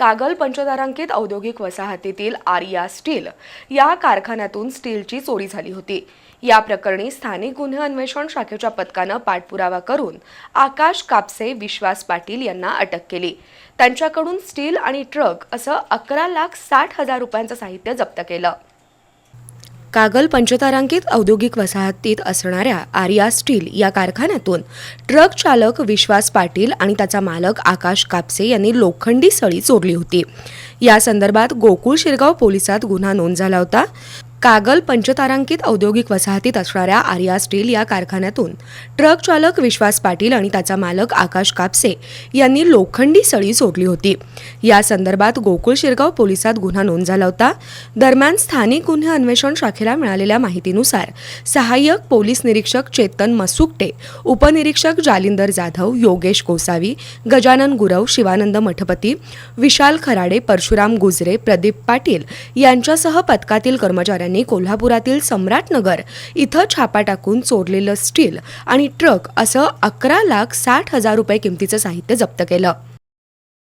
कागल पंचतारांकित औद्योगिक वसाहतीतील आर्या स्टील या कारखान्यातून स्टीलची चोरी झाली होती. या प्रकरणी स्थानिक गुन्हे अन्वेषण शाखेच्या पथकानं पाठपुरावा करून आकाश कापसे विश्वास पाटील यांना अटक केली. त्यांच्याकडून स्टील आणि ट्रक असं अकरा लाख साठ हजार रुपयांचं साहित्य जप्त केलं. कागल पंचतारांकित औद्योगिक वसाहतीत असणाऱ्या आर्या स्टील या कारखान्यातून ट्रक चालक विश्वास पाटील आणि त्याचा मालक आकाश कापसे यांनी लोखंडी सळी चोरली होती. या संदर्भात गोकुळ शिरगाव पोलिसात गुन्हा नोंद झाला होता. कागल पंचतारांकित औद्योगिक वसाहतीत असणाऱ्या आर्या स्टील या कारखान्यातून ट्रक चालक विश्वास पाटील आणि त्याचा मालक आकाश कापसे यांनी लोखंडी सळी सोडली होती. या संदर्भात गोकुळ शिरगाव पोलिसात गुन्हा नोंद झाला होता. दरम्यान स्थानिक गुन्हे अन्वेषण शाखेला मिळालेल्या माहितीनुसार सहाय्यक पोलीस निरीक्षक चेतन मसुकटे उपनिरीक्षक जालिंदर जाधव योगेश गोसावी गजानन गुरव शिवानंद मठपती विशाल खराडे परशुराम गुजरे प्रदीप पाटील यांच्यासह पथकातील कर्मचाऱ्यांनी कोल्हापुरातील सम्राटनगर इथं छापा टाकून चोरलेलं स्टील आणि ट्रक असं अकरा लाख साठ हजार रुपये किमतीचं साहित्य जप्त केलं.